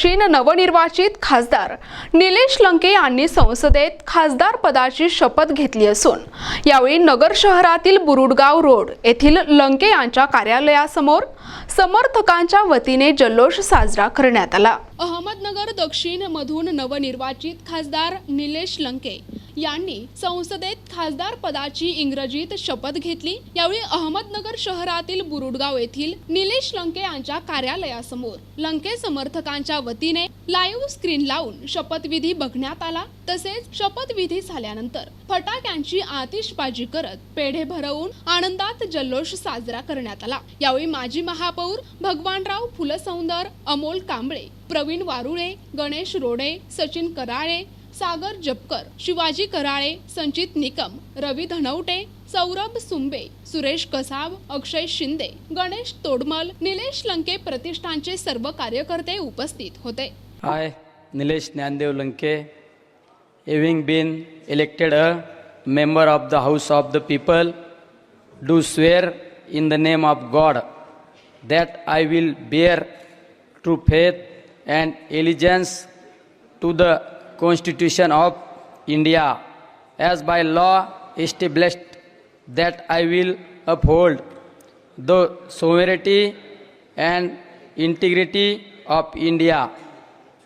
दक्षिण नवनिर्वाचित खासदार. निलेश लंके यांनी संसदेत खासदार पदाची शपथ घेतली असून यावेळी नगर शहरातील बुरुडगाव रोड येथील लंके यांच्या कार्यालयासमोर समर्थकांच्या वतीने जल्लोष साजरा करण्यात आला. अहमदनगर दक्षिण मधून नवनिर्वाचित खासदार निलेश लंके यांनी संसदेत खासदार पदाची इंग्रजीत शपथ घेतली. यावेळी अहमदनगर शहरातील बुरुडगाव येथील निलेश लंके यांच्या कार्यालयासमोर लंके समर्थकांच्या वतीने लाईव्ह स्क्रीन लावून शपथविधी बघण्यात आला. तसेच शपथविधी झाल्यानंतर फटाक्यांची आतिषबाजी करत पेढे भरवून आनंदात जल्लोष साजरा करण्यात आला. यावेळी माजी महापौर भगवानराव फुलसौंदर अमोल कांबळे प्रवीण वारुळे गणेश रोडे सचिन कराळे सागर जपकर शिवाजी कराळे संचित निकम रवी धनवटे सौरभ सुंबे सुरेश कसाब अक्षय शिंदे गणेश तोडमल निलेश लंके प्रतिष्ठानचे सर्व कार्यकर्ते उपस्थित होते. I Nilesh Dnyandev Lanke having been elected a member of the house of the people do swear in the name of God that I will bear true faith and allegiance to the Constitution of India as by law established that I will uphold the sovereignty and integrity of India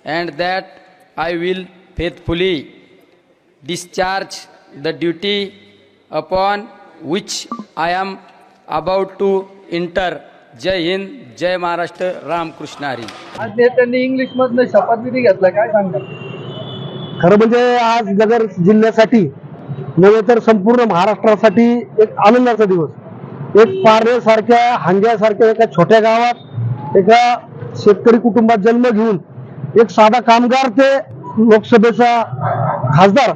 and that I will faithfully discharge the duty upon which I am about to enter. जय हिंद जय महाराष्ट्र रामकृष्ण हरी आज नेत्यांनी English मधनं शपथविधी घेतला काय सांगतात खरं म्हणजे आज नगर जिल्ह्यासाठी नव्हे तर संपूर्ण महाराष्ट्रासाठी एक आनंदाचा दिवस. एक पारनेरसारख्या हांग्यासारख्या एका छोट्या गावात एका शेतकरी कुटुंबात जन्म घेऊन एक साधा कामगार ते लोकसभेचा खासदार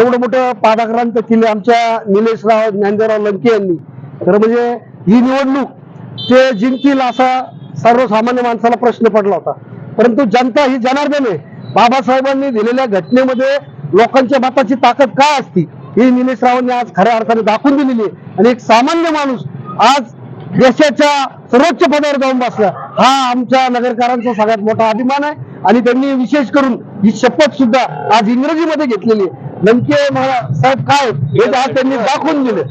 एवढं मोठं पादाक्रांत केले आमच्या निलेशराव ज्ञानदेवराव लंके यांनी. खरं म्हणजे ही निवडणूक ते जिंकतील असा सर्वसामान्य माणसाला प्रश्न पडला होता. परंतु जनता ही जनार्दन आहे. बाबासाहेबांनी दिलेल्या घटनेमध्ये लोकांच्या मताची ताकद काय असती? ही निलेश रावांनी आज खऱ्या अर्थाने दाखवून दिलेली आहे. आणि एक सामान्य माणूस आज देशाच्या सर्वोच्च पदावर जाऊन बसला. हा आमच्या नगरकरांचा सगळ्यात मोठा अभिमान आहे. आणि त्यांनी विशेष करून ही शपथ सुद्धा आज इंग्रजीमध्ये घेतलेली आहे. नेमके साहेब काय हे आज त्यांनी दाखवून दिले.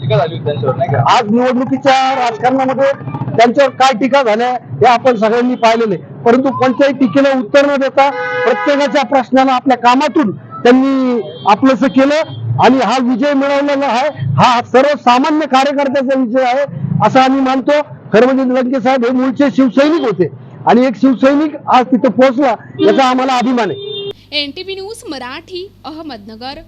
आज निवडणुकीच्या राजकारणामध्ये त्यांच्यावर काय टीका झाल्या हे आपण सगळ्यांनी पाहिलेले परंतु कोणत्याही टीकेला उत्तर न देता प्रत्येकाच्या प्रश्नाला आपल्या कामातून त्यांनी आपलंस केलं आणि हा विजय मिळवलेला आहे. हा सर्वसामान्य कार्यकर्त्याचा विजय आहे असं आम्ही मानतो. खरं म्हणजे लंके साहेब हे मूळचे शिवसैनिक होते आणि एक शिवसैनिक आज तिथे पोहोचला याचा आम्हाला अभिमान आहे. N news Marathi Ahmednagar.